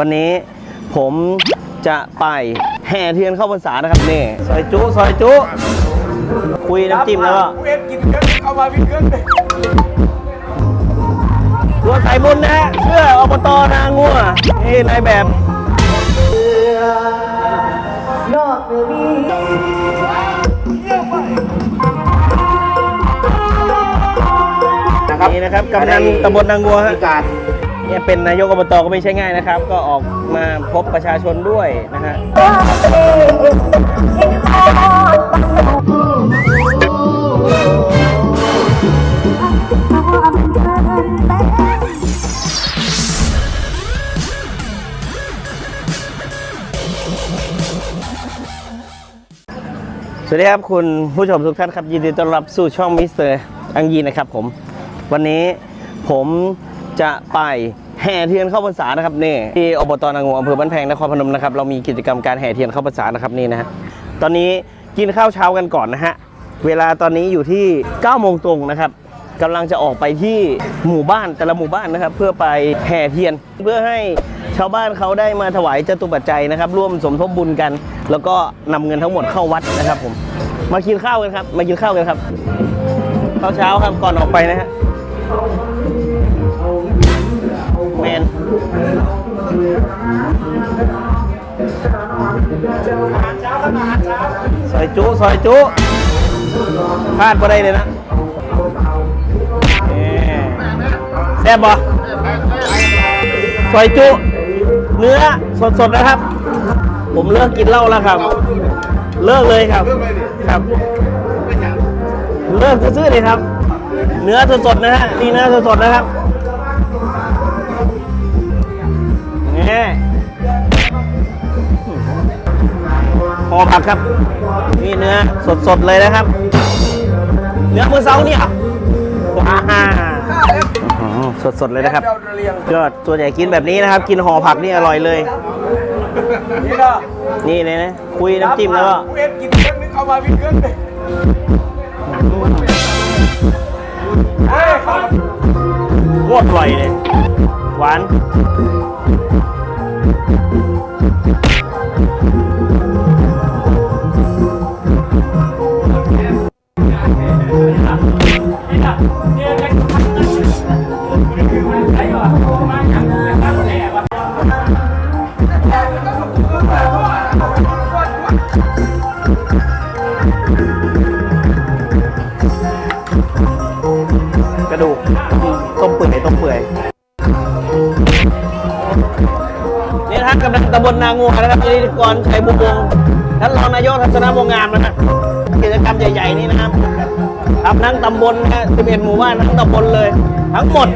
วันนี้ผมจะไปแห่เทียนเข้าพรรษานะครับนี่ซอยจุซอยจุ คุยน้ำจิ้มแล้วก็เวทกินเกินเข้ามาวิ่งเกินเลยตัวใส่บุญนะฮะเสื้ออบตนางัวนี่นายแบบนี่นะครับกำนันตำบลนางงัวฮะ เนี่ยเป็นนายกอบตก็ไม่ใช่ง่ายนะครับ ก็ออกมาพบประชาชนด้วยนะฮะสวัสดีครับคุณผู้ชมทุกท่านครับ ยินดีต้อนรับสู่ช่องมิสเตอร์อังยีนะครับผม วันนี้ผมจะไป แห่เทียนเข้าพรรษานะครับนี่ที่อบตนางงอำเภอบ้านแพงนครพนมนะครับเรามีกิจกรรมการแห่เทียนเข้าพรรษานะครับนี่นะฮะตอนนี้กินข้าวเช้ากันก่อนนะฮะเวลาตอนนี้อยู่ที่9โมงตรงนะครับกำลังจะออกไปที่หมู่บ้านแต่ละหมู่บ้านนะครับ เพื่อไปแห่เทียน เพื่อให้ชาวบ้านเขาได้มาถวายจตุปัจจัยนะครับ ร่วมสมทบบุญกัน แล้วก็นำเงินทั้งหมดเข้าวัดนะครับผมมากินข้าวกันครับ มากินข้าวกันครับข้าวเช้าครับก่อนออกไปนะฮะ ซอยจุซอยจุพลาดบ่ได้เลยนะแซ่บบ่ซอยจุเนื้อสดๆนะครับ ผมเลิกกินเหล้าแล้วครับ เลิกเลยครับ ครับ เลิกซื้อเลยครับ เนื้อสดๆนะฮะนี่เนื้อสดๆนะครับ ห่อผักครับ นี่เนื้อสดๆเลยนะครับ เนื้อมือเซาเนี่ยว้าสดๆเลยนะครับยวเรียงก็ส่วนใหญ่กินแบบนี้นะครับ กินห่อผักนี่อร่อยเลย นี่ก็นี่เลยนะคุยน้ำจิ้มแล้วก็เวทกินเกินเข้ามาวิ่เกินเลยเฮ้ยเข้ามาโคตรอร่อยเลย หวาน กระดูกต้มเปื่อยต้มเปื่อย ตำบลนางูนะครับยินดีกรชัยบุญวงท่านรองนายกทัศนวงงามนะฮะกิจกรรมใหญ่ ๆ นี้นะครับทำทั้งตำบลนะ11หมู่บ้านทั้งตำบลเลย ทั้งหมด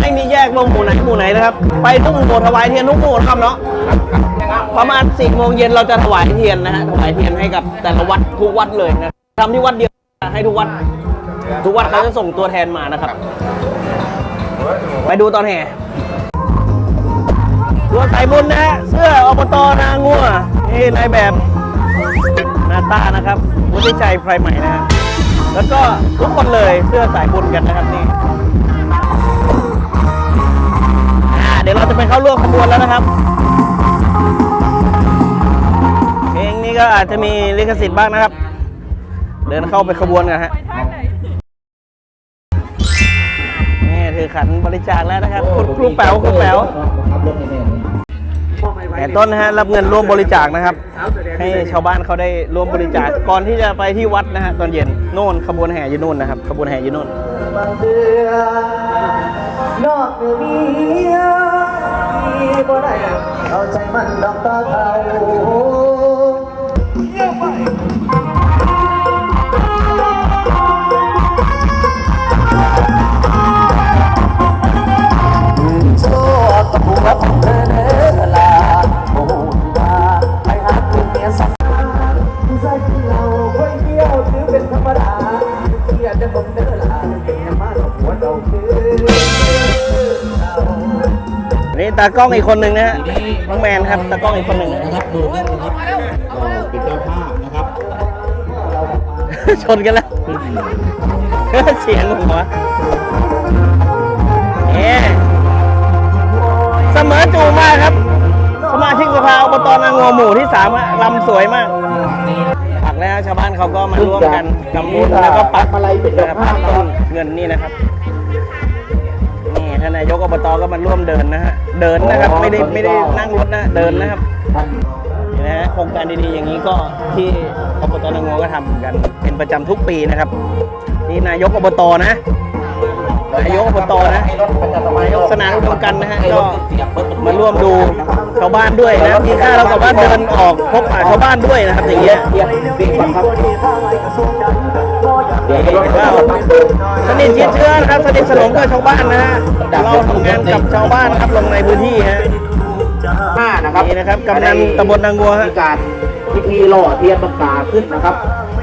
ไม่มีแยกลงหมู่ไหนหมู่ไหนนะครับ ไปทุกหมู่ถวายเทียนทุกหมู่ครับเนาะประมาณ4โมงเย็นเราจะถวายเทียนนะฮะถวายเทียนให้กับแต่ละวัดทุกวัดเลยนะทำที่วัดเดียวให้ทุกวัด ทุกวัดเขาจะส่งตัวแทนมานะครับ ไปดูตอนแห่ ตัวใส่บุญนะฮะเสื้ออบตนางัวนี่นายแบบนาตานะครับวุฒิชัยไพรใหม่นะฮะแล้วก็ทุกคนเลยเสื้อสายบุญกันนะครับนี่อ่าเดี๋ยวเราจะไปเข้าร่วมขบวนแล้วนะครับเพลงนี้ก็อาจจะมีลิขสิทธิ์บ้างนะครับ เดินเข้าไปขบวนกันฮะ นี่ถือขันบริจาคแล้วนะครับคุณครูแป๋วครูแป๋วแต่ต้นนะฮะรับเงินร่วมบริจาคนะครับ ให้ชาวบ้านเขาได้ร่วมบริจาคก่อนที่จะไปที่วัดนะฮะตอนเย็นโน่นขบวนแห่อยู่โน่นนะครับขบวนแห่อยู่โน่นบางเดือนนอกเหนือมีที่บ่ได้เอาใจมันดอกตาเขา หลบหัวเราคือเรานี่ตากล้องอีกคนหนึ่งนะฮะน้องแมนครับตากล้องอีกคนหนึ่งนะนะครับดูนะครับก็เป็นเจ้าภาพนะครับ ชนกันแล้ว เสียงหัวเอ๊ะเสมอจูมากครับสภาอบตนางงัวหมู่ที่สามอะลำสวยมาก ปักแล้วชาวบ้านเขาก็มาร่วมกันทำบุญแล้วก็ปักอะไรเป็นดอกนะครับไม้ปักต้นเงินนี่นะครับนี่ ท่านนายกอบตก็มาร่วมเดินนะฮะ เดินนะครับ ไม่ได้ไม่ได้นั่งรถนะ เดินนะครับท่านนี่นะฮะโครงการดีๆอย่างนี้ก็ที่อบตนางงัวก็ทำกัน เป็นประจำทุกปีนะครับ นี่นายกอบตนะนายกอบตนะให้รถประจำทำไมนายกสนานอุดมกันนะฮะก็มาร่วมดูชาวบ้านด้วยนะมีค่าเรากับว่าเดินออกพบปะชาวบ้านด้วยนะครับอย่างเงี้ย เทียบบิ๊กบังครับเดี๋ยวให้รถก็สนิทชิดเชื้อนะครับสนิทสนมกับชาวบ้านนะฮะเราทำงานกับชาวบ้านนะครับลงในพื้นที่ฮะห้านะครับนี่นะครับกำนันตำบลนางงัวฮะมีการพิธีหล่อเทียนบังตาขึ้นนะครับ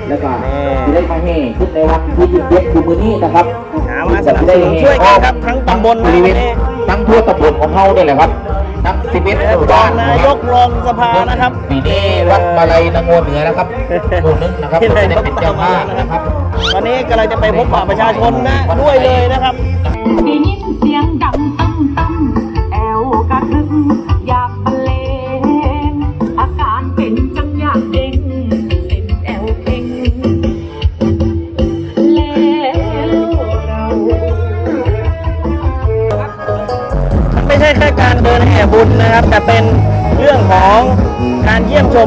แล้วก็นี่จะได้มาเฮ่ขึ้นในวันที่ยิ่งใหญ่คือมือนี้นะครับหามาสนับสนุนช่วยกันครับทั้งตำบลบนะริเวณวันนี้ทั้งทั่วตำบลของเขาเนี่ยแหละครับ ทั้งสิบเอ็ดหมู่รอบ้างนนายกรองสภานะครับปีนี้วัดมาลัยนางโงเหนือนะครับหมู่หนึงนะครับที่ได้นายกเป็นเจ้าภาพนะครับตอนนี้กำลังจะไปพบปะประชาชนนะด้วยเลยนะครับ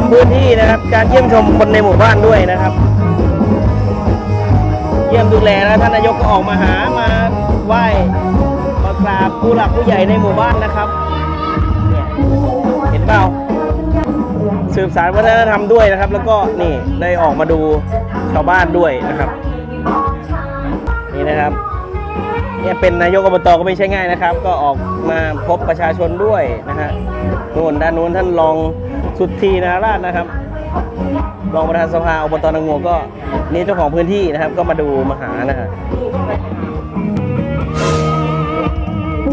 มชมพื้นที่นะครับ การเยี่ยมชมคนในหมู่บ้านด้วยนะครับ เยี่ยมดูแลแล้วท่านนายกก็ออกมาหามาไหว้มากราบผู้หลักผู้ใหญ่ในหมู่บ้านนะครับเนี่ยเห็นเปล่าสืบสารวัฒนธรรมด้วยนะครับ แล้วก็นี่ได้ออกมาดูชาวบ้านด้วยนะครับ นี่นะครับ เนี่ยเป็นนายกอบตก็ไม่ใช่ง่ายนะครับ ก็ออกมาพบประชาชนด้วยนะฮะนู่นด้านนู้นท่านรองสุทธีนาราชนะครับรองประธานสภาอบตนางงัวก็นี่เจ้าของพื้นที่นะครับ ก็มาดูมาหานะฮะป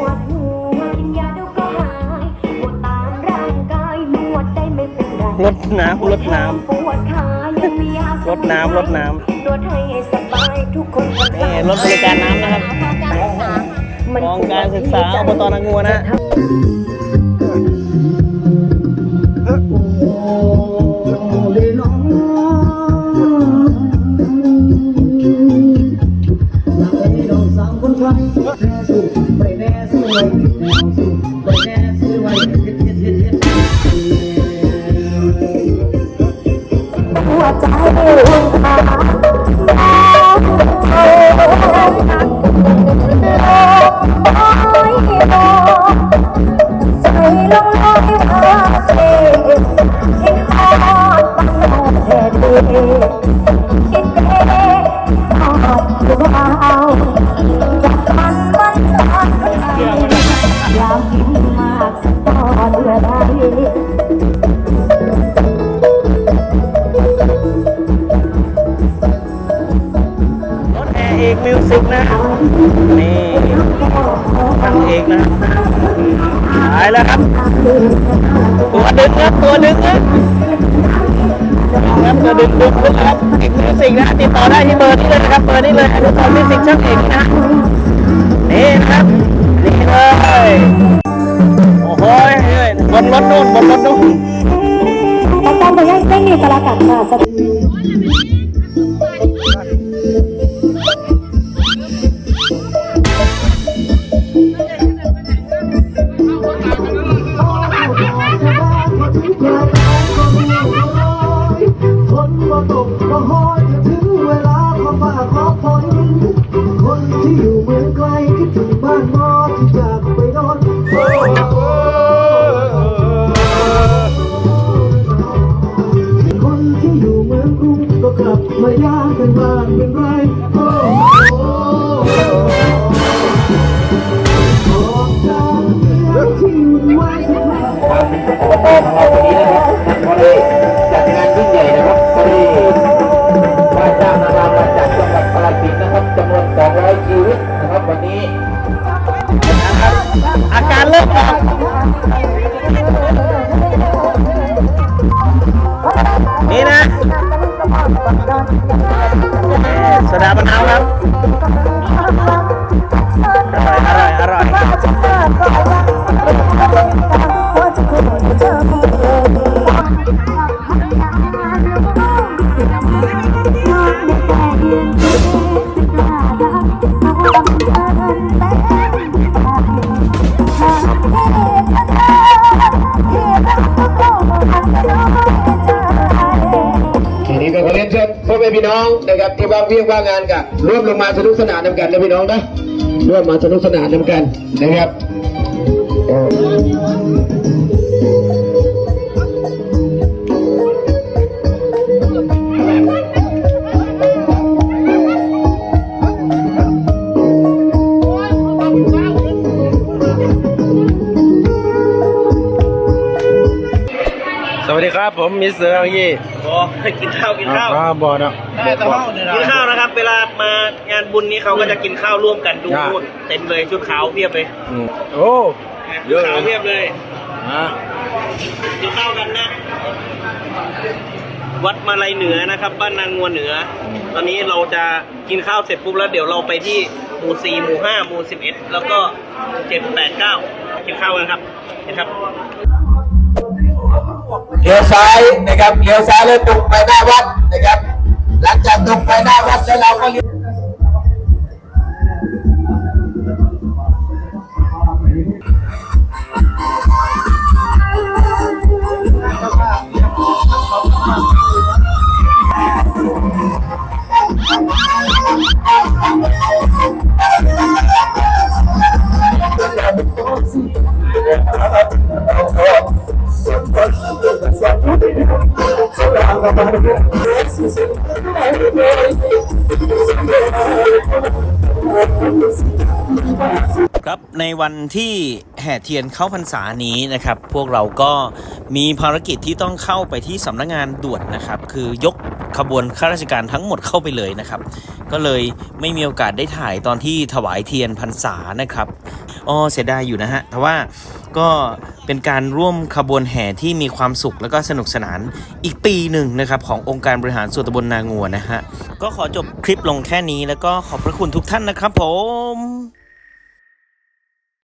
วดหัวกินยาเดี๋ยวก็หายปวดตามร่างกายนวดได้ไม่เป็นไรรดน้ำ รดน้ปวดขายังมียารดน้ำรดน้นวดให้สบายทุกคนนี่รถบริการน้ำนะครับกองการศึกษาอบตนางงัวนะฮะร เอกนะหายแล้วครับ ตัวดึงครับตัวดึงนะครับตัวดึงดึงดึงครับเอกมิวสิกนะติดต่อได้ที่เบอร์นี้เลยนะครับเบอร์นี้เลยอนุสรณ์มิวสิกช่างเอกนะนี่นะครับนี่เลยโอ้โหบนรถนู่นบนรถนู่นต้องต้องไปให้เส้นอยู่ตลาดค่ะ กลับมายามเป็นบ้านเป็นไรโอ้โอ้ออกจากเมืองที่วุ่นวายสักครั้งความเป็นอบตของเราปีนี้นะครับท่นก็ได้จัดงานยิ่งใหญ่นะครับก็ได้ว่าจ้างนางรำมาจากจังหวัดปราจีนนะครับจำนวน 200 ชีวิตนะครับวันนี้อาการเริ่มออกนี่นะ สดามะนาวครับ อร่อย อร่อย อร่อย อพี่น้องนะครับที่ว่างเวียงว่างงานกันร่วมลงมาสนุกสนานนำกันนะพี่น้องนะร่วมมาสนุกสนานนำกันนะครับ ผมมิสเตอร์อังยี่โอ้กินข้าวกินข้าวครับบอนะกินข้าวนะครับ เวลามางานบุญนี้เขาก็จะกินข้าวร่วมกันดูครับนู่นเต็มเลยชุดขาวเพียบเลยโอ้เยชุดอะเลยขาวเพียบเลยอะกินข้าวกันนะ วัดมาลัยเหนือนะครับ บ้านนางงัวเหนือ ตอนนี้เราจะกินข้าวเสร็จปุ๊บแล้วเดี๋ยวเราไปที่หมู่สี่หมู่ห้าหมู่สิบเอ็ดแล้วก็เจ็ดแปดเก้ากินข้าวกันครับนะครับ เลี้ยวซ้ายนะครับเลี้ยวซ้ายแล้วตรงไปหน้าวัดนะครับ หลังจากตรงไปหน้าวัดแล้วเราก็เลี้ยว ครับในวันที่แห่เทียนเข้าพรรษานี้นะครับ พวกเราก็มีภารกิจที่ต้องเข้าไปที่สำนักงานด่วนนะครับ คือยกขบวนข้าราชการทั้งหมดเข้าไปเลยนะครับ ก็เลยไม่มีโอกาสได้ถ่ายตอนที่ถวายเทียนพรรษานะครับอ๋อเสียดายอยู่นะฮะแต่ว่า ก็เป็นการร่วมขบวนแห่ที่มีความสุขและก็สนุกสนานอีกปีหนึ่งนะครับขององค์การบริหารส่วนตำบลนางัวนะฮะก็ขอจบคลิปลงแค่นี้แล้วก็ขอบพระคุณทุกท่านนะครับผม